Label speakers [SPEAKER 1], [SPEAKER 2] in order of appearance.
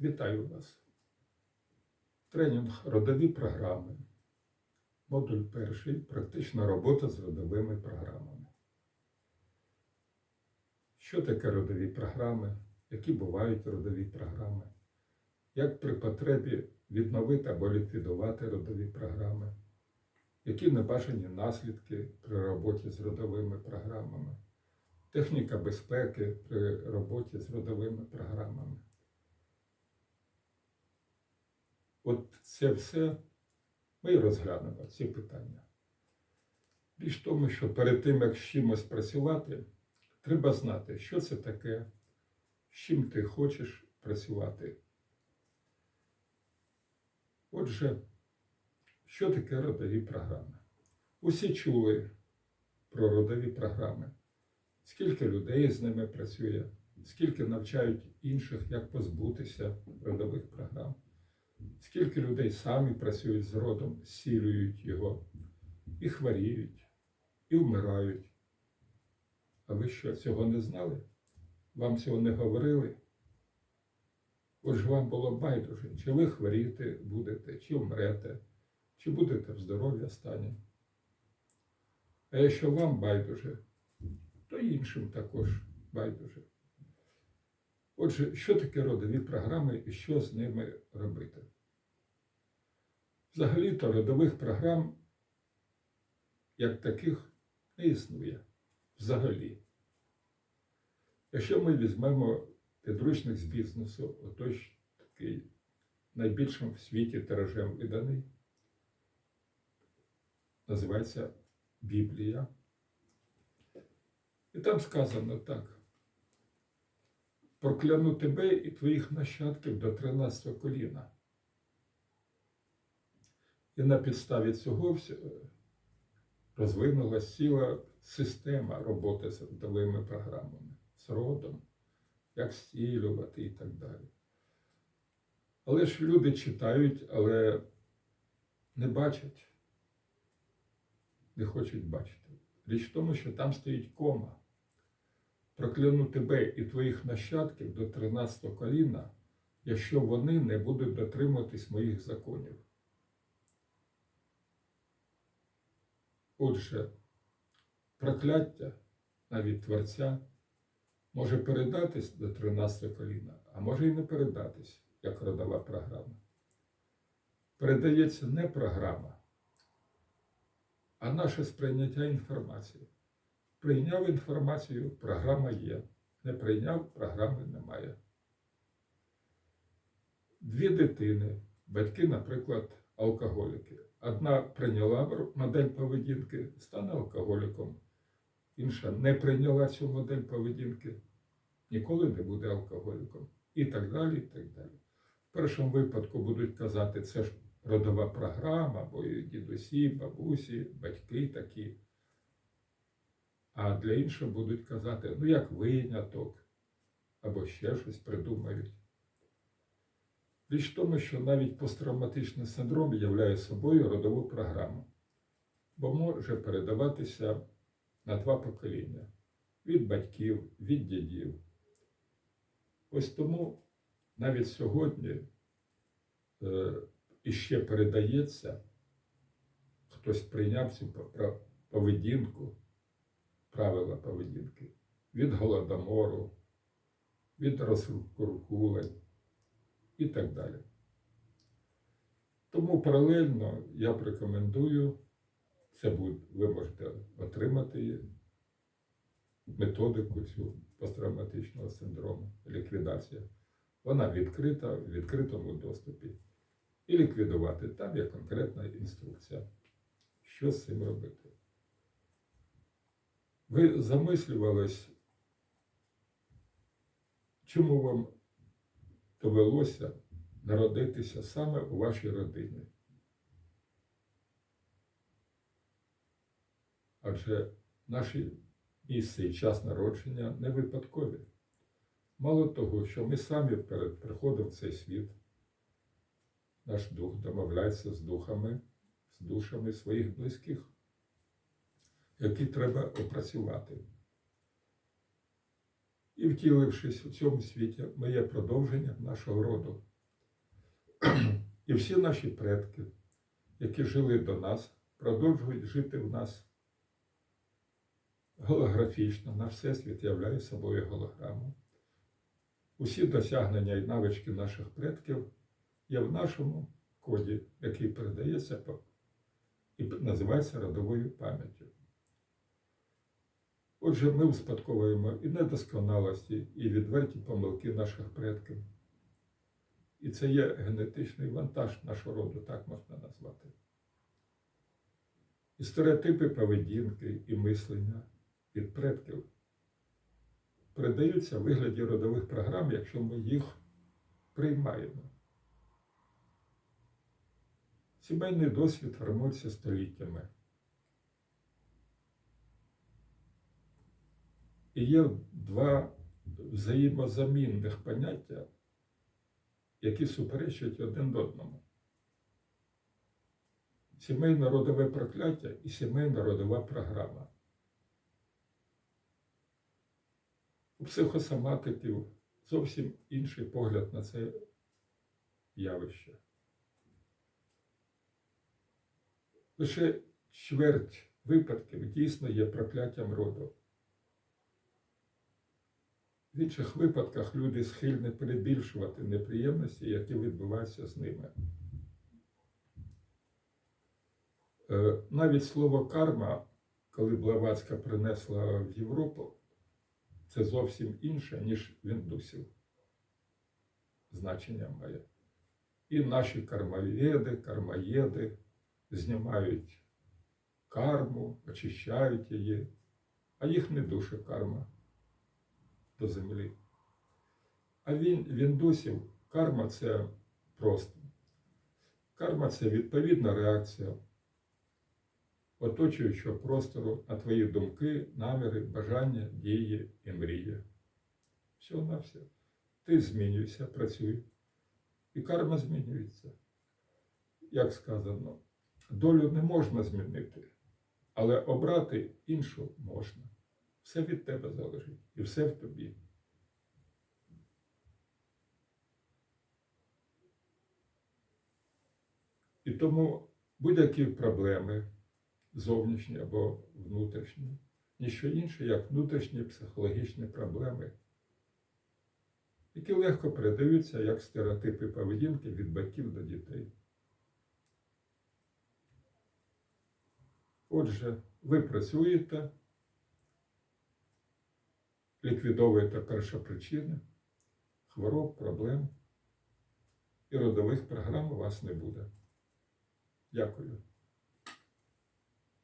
[SPEAKER 1] Вітаю вас. Тренінг родові програми. Модуль перший. Практична робота з родовими програмами. Що таке родові програми? Які бувають родові програми? Як при потребі відновити або ліквідувати родові програми? Які небажані наслідки при роботі з родовими програмами? Техніка безпеки при роботі з родовими програмами. От це все ми розглянемо ці питання. Більш тому, що перед тим, як з чимось працювати, треба знати, що це таке, з чим ти хочеш працювати. Отже, що таке родові програми? Усі чули про родові програми, скільки людей з ними працює, скільки навчають інших, як позбутися родових програм. Скільки людей самі працюють з родом, зцілюють його, і хворіють, і вмирають. А ви що, цього не знали? Вам цього не говорили? Отже, вам було байдуже, чи ви хворіти будете, чи вмрете, чи будете в здоров'я стані. А якщо вам байдуже, то іншим також байдуже. Отже, що таке родові програми і що з ними робити? Взагалі-то родових програм як таких не існує. Взагалі. Якщо ми візьмемо підручник з бізнесу, отож такий найбільшим в світі тиражем виданий, називається Біблія. І там сказано так прокляну тебе і твоїх нащадків до 13 коліна. І на підставі цього розвинулася ціла система роботи з родовими програмами, з родом, як стілювати і так далі. Але ж люди читають, але не бачать, не хочуть бачити. Річ в тому, що там стоїть кома прокляну тебе і твоїх нащадків до 13 коліна, якщо вони не будуть дотримуватись моїх законів. Отже, прокляття навіть Творця може передатись до 13 коліна, а може і не передатись, як родова програма. Передається не програма, а наше сприйняття інформації. Прийняв інформацію, програма є. Не прийняв, програми немає. Дві дитини, батьки, наприклад, алкоголіки. Одна прийняла модель поведінки, стане алкоголіком. Інша не прийняла цю модель поведінки, ніколи не буде алкоголіком. І так далі. і так далі. В першому випадку будуть казати, це ж родова програма, бо і дідусі, бабусі, батьки такі. А для іншого будуть казати, ну як виняток, або ще щось придумають. Річ в тому, що навіть посттравматичний синдром являє собою родову програму, бо може передаватися на два покоління від батьків, від дідів. Ось тому навіть сьогодні е, іще передається, хтось прийняв цю поведінку правила поведінки від голодомору, від розкуркулень і так далі. Тому паралельно я б рекомендую, це буде, ви можете отримати методику цю посттравматичного синдрому, ліквідація. Вона відкрита в відкритому доступі. І ліквідувати там є конкретна інструкція, що з цим робити. Ви замислювались, чому вам довелося народитися саме у вашій родині? Адже наші місце і час народження не випадкові. Мало того, що ми самі перед приходом в цей світ, наш дух домовляється з духами, з душами своїх близьких які треба опрацювати. І втілившись у цьому світі, ми є продовженням нашого роду, І всі наші предки, які жили до нас, продовжують жити в нас голографічно. Наш всесвіт являє собою голограму. Усі досягнення і навички наших предків є в нашому коді, який передається і називається родовою пам'яттю. Отже, ми успадковуємо і недосконалості, і відверті помилки наших предків. І це є генетичний вантаж нашого роду, так можна назвати. І стереотипи поведінки і мислення від предків передаються в вигляді родових програм, якщо ми їх приймаємо. Сімейний досвід формується століттями. І є два взаємозамінних поняття, які суперечать один одному. Сімейне родове прокляття і сімейна родова програма. У психосоматиків зовсім інший погляд на це явище. Лише чверть випадків дійсно є прокляттям роду. В інших випадках люди схильні перебільшувати неприємності, які відбуваються з ними. Е, Навіть слово карма, коли Блаватська принесла в Європу, це зовсім інше, ніж в індусів. Значення має. І наші кармавєди, кармаєди знімають карму, очищають її, а їх не душе карма до землі. А він, в індусів карма це просто. Карма це відповідна реакція оточуючого простору на твої думки, наміри, бажання, дії і мрії. Все на все. Ти змінюйся, працюй. І карма змінюється. Як сказано, долю не можна змінити, але обрати іншу можна. Все від тебе залежить і все в тобі. І тому будь-які проблеми, зовнішні або внутрішні, ніщо інше, як внутрішні психологічні проблеми, які легко передаються як стереотипи поведінки від батьків до дітей. Отже, ви працюєте, ліквідовуєте першопричини, хвороб, проблем, і родових програм у вас не буде. Дякую.